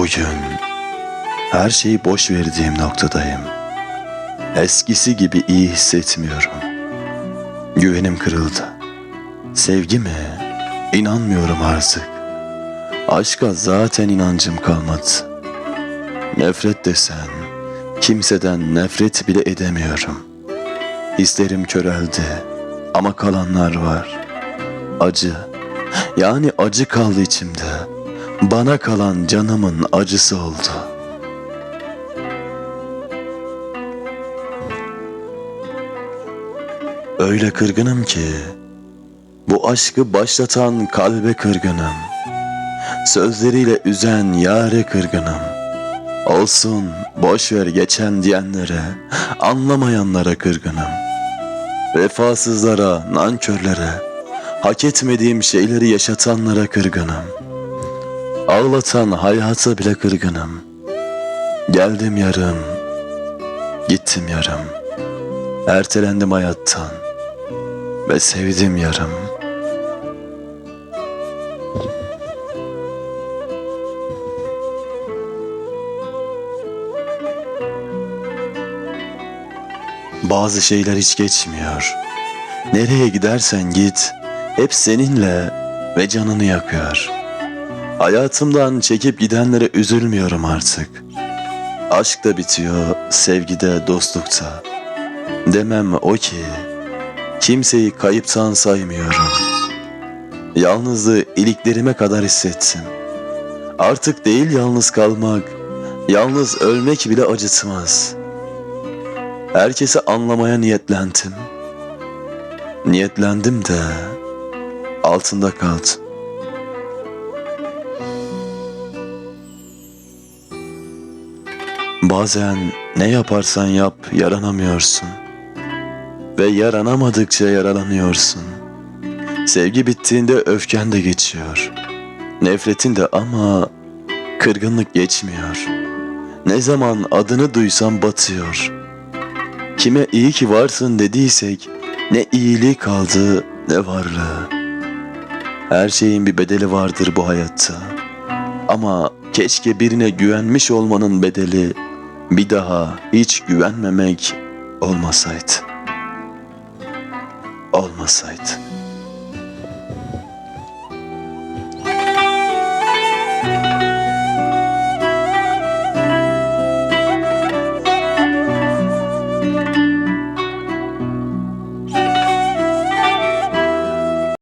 Bugün her şeyi boş verdiğim noktadayım. Eskisi gibi iyi hissetmiyorum. Güvenim kırıldı. Sevgi mi? İnanmıyorum artık. Aşka zaten inancım kalmadı. Nefret desen, kimseden nefret bile edemiyorum. Hislerim köreldi ama kalanlar var. Acı, yani acı kaldı içimde. Bana kalan canımın acısı oldu. Öyle kırgınım ki bu aşkı başlatan kalbe kırgınım. Sözleriyle üzen yare kırgınım. Olsun boş ver geçen diyenlere, anlamayanlara kırgınım. Vefasızlara, nankörlere, hak etmediğim şeyleri yaşatanlara kırgınım. Ağlatan hayata bile kırgınım. Geldim yarım, gittim yarım. Ertelendim hayattan ve sevdim yarım. Bazı şeyler hiç geçmiyor. Nereye gidersen git, hep seninle ve canını yakıyor. Hayatımdan çekip gidenlere üzülmüyorum artık. Aşk da bitiyor, sevgide, dostlukta. Demem o ki, kimseyi kayıptan saymıyorum. Yalnızlığı iliklerime kadar hissettim. Artık değil yalnız kalmak, yalnız ölmek bile acıtmaz. Herkesi anlamaya niyetlendim. Niyetlendim de altında kaldım. Bazen ne yaparsan yap yaranamıyorsun. Ve yaranamadıkça yaralanıyorsun. Sevgi bittiğinde öfken de geçiyor. Nefretin de ama kırgınlık geçmiyor. Ne zaman adını duysam batıyor. Kime iyi ki varsın dediysek ne iyiliği kaldı ne varlığı. Her şeyin bir bedeli vardır bu hayatta. Ama keşke birine güvenmiş olmanın bedeli bir daha hiç güvenmemek olmasaydı. Olmasaydı.